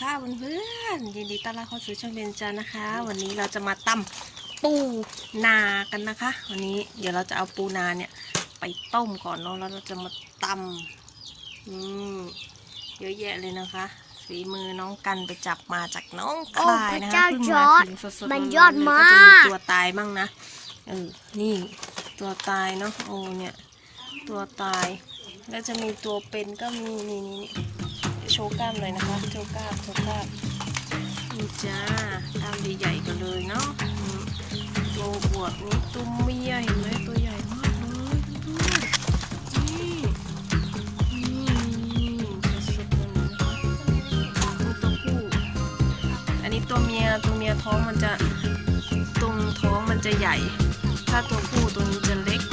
ค่ะเพื่อนๆยินดีต้อนรับเข้าสู่ช่องเบนจานะคะ วันนี้เราจะมาตำปูนากันนะคะ วันนี้เดี๋ยวเราจะเอาปูนาเนี่ย ไปต้มก่อนเนาะแล้วเราจะมาตำอืมเยอะแยะเลยนะคะฝีมือน้องกันไปจับมาจากน้องคลายนะโอ้พระคะเจ้าเพิ่งจมาอร์จถึงสดๆมันร้ๆยอดเลมากก็จะมีตัวตายมั่งนะเออนี่ตัวตายเนาะโอ้เนี่ย ตัวตายแล้วจะมีตัวเป็นก็มีนี่นี่นี่เดี๋ยว โชว์กล้ามหน่อยนะคะ โชว์กล้ามโชว์กล้ามนี่จ้ากล้ามใหญ่ๆกันเลยเนาะตัวบวกนี่ตัวเมียเห็นไหมตัวใหญ่มากเลยเพื่อนๆนี่นี่สุดๆเลยนะคะนี่ตัวผู้อันนี้ตัวเมียตัวเมียท้องมันจะตรงท้องมันจะใหญ่ ถ้าตัวผู้ตัวนี้จะเล็ก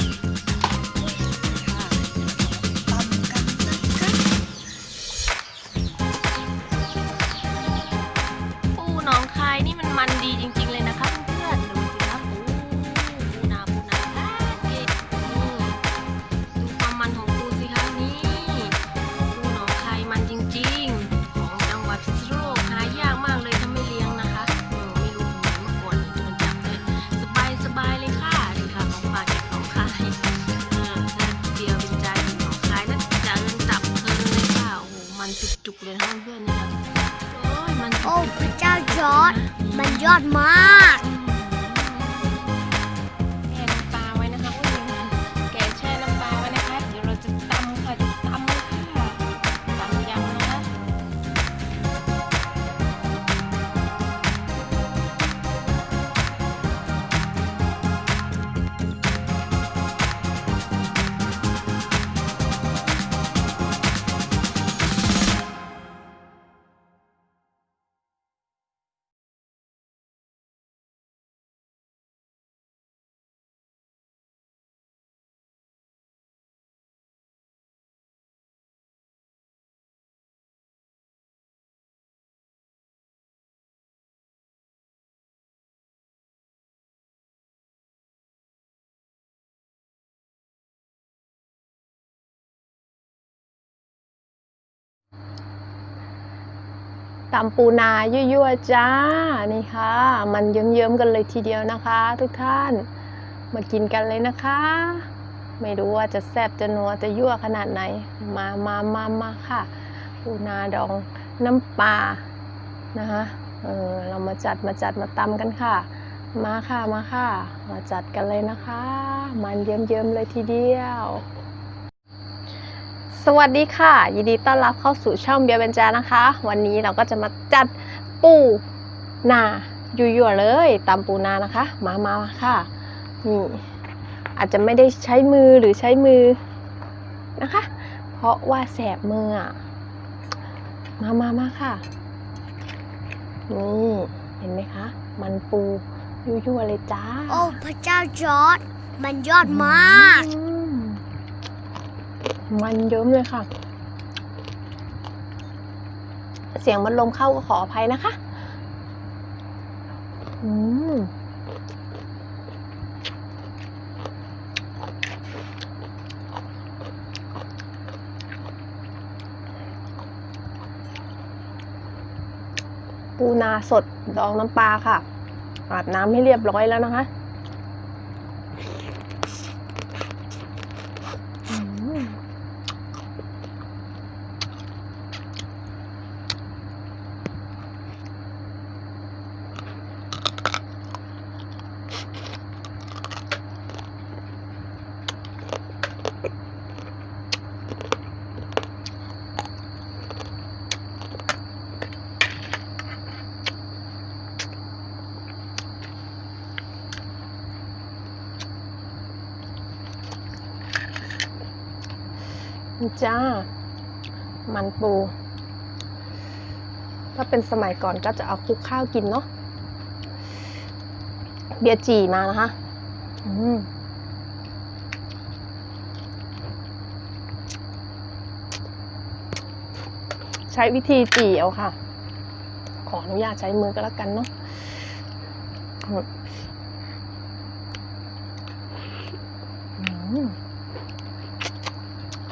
ยอดมาก ตำปูนายั่วๆจ้า นี่ค่ะ มันเยิ้มๆกันเลยทีเดียวนะคะ ทุกท่าน มากินกันเลยนะคะ ไม่รู้ว่าจะแซ่บจะนัวจะยั่วขนาดไหน มามามามาค่ะ ปูนาดองน้ำปลานะคะเออเรามาจัดมาจัดมาตำกันค่ะ มาค่ะมาค่ะ มาจัดกันเลยนะคะ มันเยิ้มๆเลยทีเดียว สวัสดีค่ะ ยินดีต้อนรับเข้าสู่ช่องเบียร์เบนจานะคะ วันนี้เราก็จะมาจัดปูนายั่วๆเลยตำปูนานะคะมามามาค่ะนี่อาจจะไม่ได้ใช้มือหรือใช้มือนะคะ เพราะว่าแสบมืออะมามามาค่ะนี่เห็นไหมคะ มันปูยั่วๆเลยจ้า โอ้ พระเจ้าจอร์ดมันยอดมากอื มันเยิ้มเลยค่ะ เสียงมันลมเข้าก็ขออภัยนะคะ อืมปูนาสดดองน้ำปลาค่ะอาบน้ำให้เรียบร้อยแล้วนะคะ อืมนี่ จ้า มันปู ถ้าเป็นสมัยก่อนก็จะเอาคลุกข้าวกินเนาะ เบียร์จีมานะคะ อืมใช้วิธีจีเอาค่ะ ขออนุญาตใช้มือก็แล้วกันเนาะอืมอืม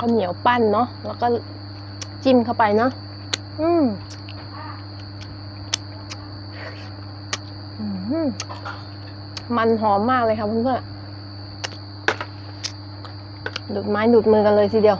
ข้าวเหนียวปั้นเนาะแล้วก็จิ้มเข้าไปเนาะอืมมันหอมมากเลยค่ะเพื่อนๆดูดไม้ดูดมือกันเลยทีเดียว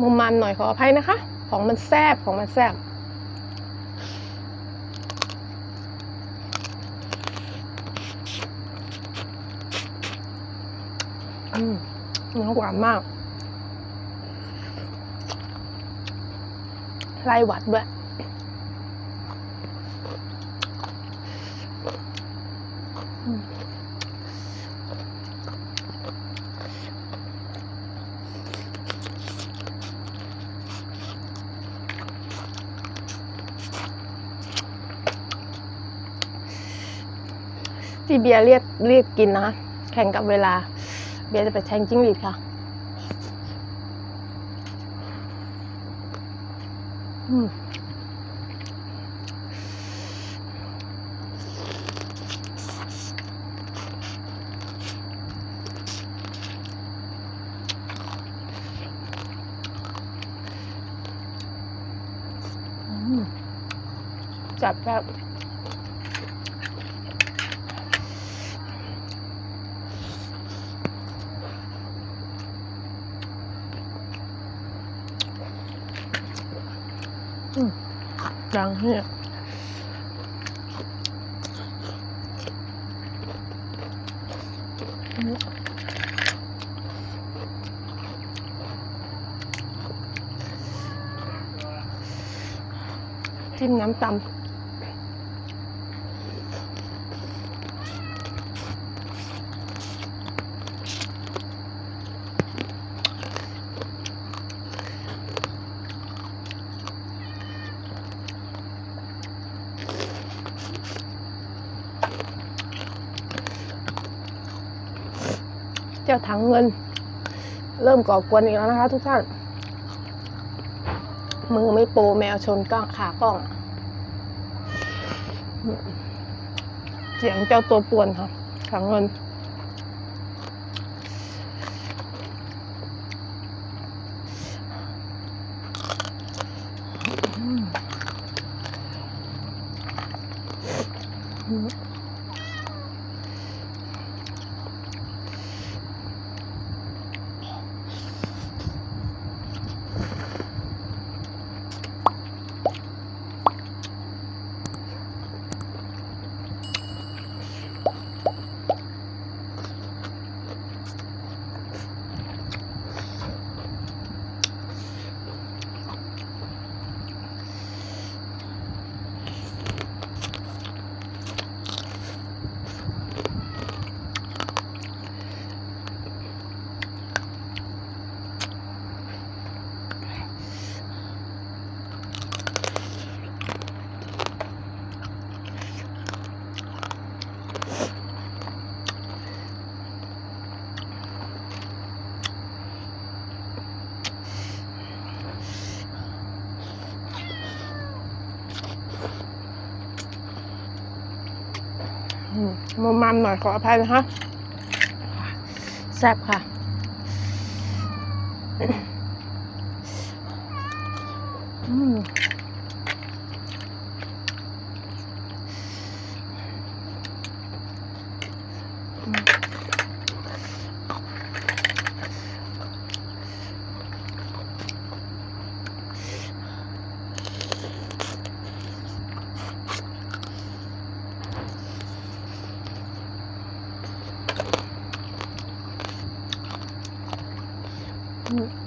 มุมมันหน่อยขออภัยนะคะ ของมันแซบของมันแซบอืมเนื้อหวานมากไล่หวัดด้วย ที่เบียร์เรียกเรียกกินนะคะแข่งกับเวลา เบียร์จะไปแทงจิ้งหรีดค่ะอืมจับแบบ ดังเนี่ยจิ้มน้ำตำ เจ้าถังเงิน เริ่มก่อกวนอีกแล้วนะคะ ทุกท่าน มือไม่โปรแมวชนก้องขากล้อง เสียงเจ้าตัวป่วนค่ะถังเงิน อ มุมมามหน่อยขออภัยนะคะแซ่บค่ะ อืม อืม